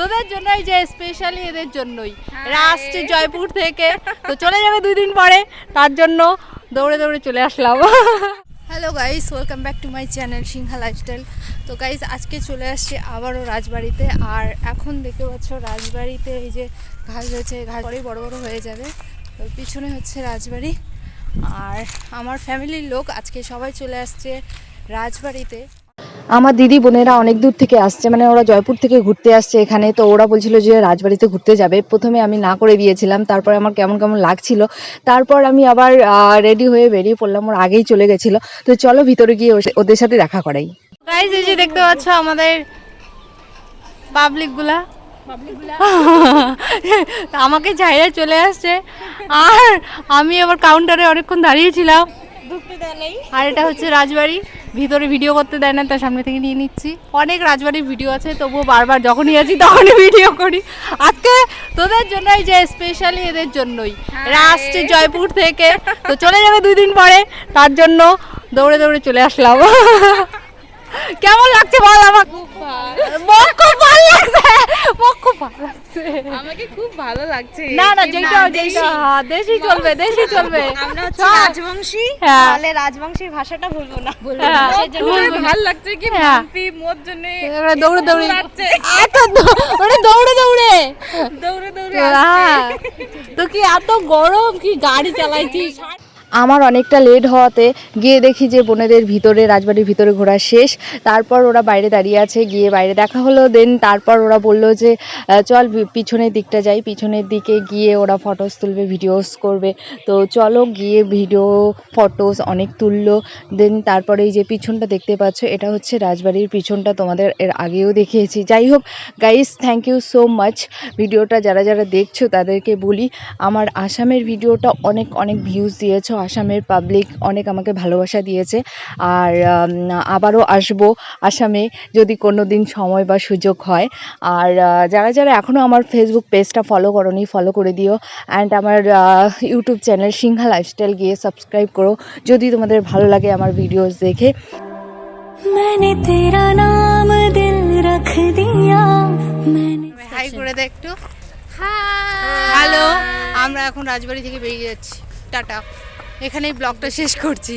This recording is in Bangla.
তোদের জন্যই যে স্পেশালি এদের জন্যই। এরা আসছে জয়পুর থেকে। তো চলে যাবে দুই দিন পরে। তার জন্য দৌড়ে দৌড়ে চলে আসলাম। Hello guys welcome back to my channel Singha lifestyle তো গাইস আজকে চলে আসছি আবারও রাজবাড়িতে। আর এখন দেখতে পাচ্ছ রাজবাড়িতে এই যে ঘাস হয়েছে ঘাস পরেই বড় বড় হয়ে যাবে। তো পিছনে হচ্ছে রাজবাড়ি। আর আমার ফ্যামিলির লোক আজকে সবাই চলে আসছে রাজবাড়িতে। আমার দিদি বোনেরা অনেক দূর থেকে আসছে মানে ওরা জয়পুর থেকে ঘুরতে আসছে এখানে তো ওরা বলছিল যে রাজবাড়িতে ঘুরতে যাবে। প্রথমে আমি না করে দিয়েছিলাম তারপর আমার কেমন কেমন লাগছিল। তারপর আমি আবার রেডি হয়ে বেরিয়ে পড়লাম ওর আগেই চলে গেছিল। তো চলো ভিতরে গিয়ে ওদের সাথে দেখা করাই। গাইজ এই যে দেখতে পাচ্ছ আমাদের পাবলিকগুলা আমাকে ঝাইরা চলে আসছে। আর আমি আবার কাউন্টারে অনেকক্ষণ দাঁড়িয়েছিলাম আর এটা হচ্ছে রাজবাড়ি। ভিতরে ভিডিও করতে দেয় না তার সামনে থেকে নিয়ে নিচ্ছি। অনেক রাজবাড়ির ভিডিও আছে তবুও বারবার যখনই আছি তখনই ভিডিও করি। আজকে তোদের জন্যই যে স্পেশালি এদের জন্যই এরা আসছে জয়পুর থেকে। তো চলে যাবে দুই দিন পরে তার জন্য দৌড়ে দৌড়ে চলে আসলাম। কেমন লাগছে বল আমার খুব ভালো। লাগছে। আমাকে খুব ভালো লাগছে। না না যেটা যেটা। হ্যাঁ, দেশি চলবে দেশি চলবে। আমরা হচ্ছে রাজবংশী হ্যাঁ। তাহলে ভাষাটা ভুলবো না। হ্যাঁ, বলব। ভালো লাগছে কি হ্যাঁ। মাম্পি মোর জন্য দৌড়ে দৌড়ে। লাগছে। এত দৌড়ে দৌড়ে। দৌড়ে দৌড়ে হ্যাঁ। তো কি এত গরম কি গাড়ি চালাইছিস? আমার অনেকটা লেট হওয়াতে গিয়ে দেখি যে বোনেদের ভিতরে, রাজবাড়ির ভিতরে ঘোরা শেষ। তারপর ওরা বাইরে দাঁড়িয়ে আছে, গিয়ে বাইরে দেখা হলো। দেন তারপর ওরা বলল যে চল পিছনের দিকটা যাই। পিছনের দিকে গিয়ে ওরা ফটোস তুলবে ভিডিওস করবে। তো চলো গিয়ে ভিডিও ফটোস অনেক তুললো। দেন তারপরে এই যে পিছনটা দেখতে পাচ্ছ, এটা হচ্ছে রাজবাড়ির পিছনটা। তোমাদের এর আগেও দেখিয়েছি। যাই হোক guys thank you so much ভিডিওটা যারা যারা দেখছ, তাদেরকে বলি, আমার আসামের ভিডিওটা অনেক অনেক ভিউজ দিয়েছ আসামের পাবলিক অনেক আমাকে ভালোবাসা দিয়েছে। আর আবারও আসব আসামে যদি কোনো দিন সময় বা সুযোগ হয়। আর যারা যারা এখনও আমার ফেসবুক পেজটা ফলো করনি ফলো করে দিও। অ্যান্ড আমার ইউটিউব চ্যানেল সিংহা লাইফস্টাইল গিয়ে সাবস্ক্রাইব করো। যদি তোমাদের ভালো লাগে আমার ভিডিওস দেখে। একটু। হ্যালো আমরা এখন রাজবাড়ি থেকে বেরিয়ে যাচ্ছি। টাটা। এখানেই ব্লগটা শেষ করছি।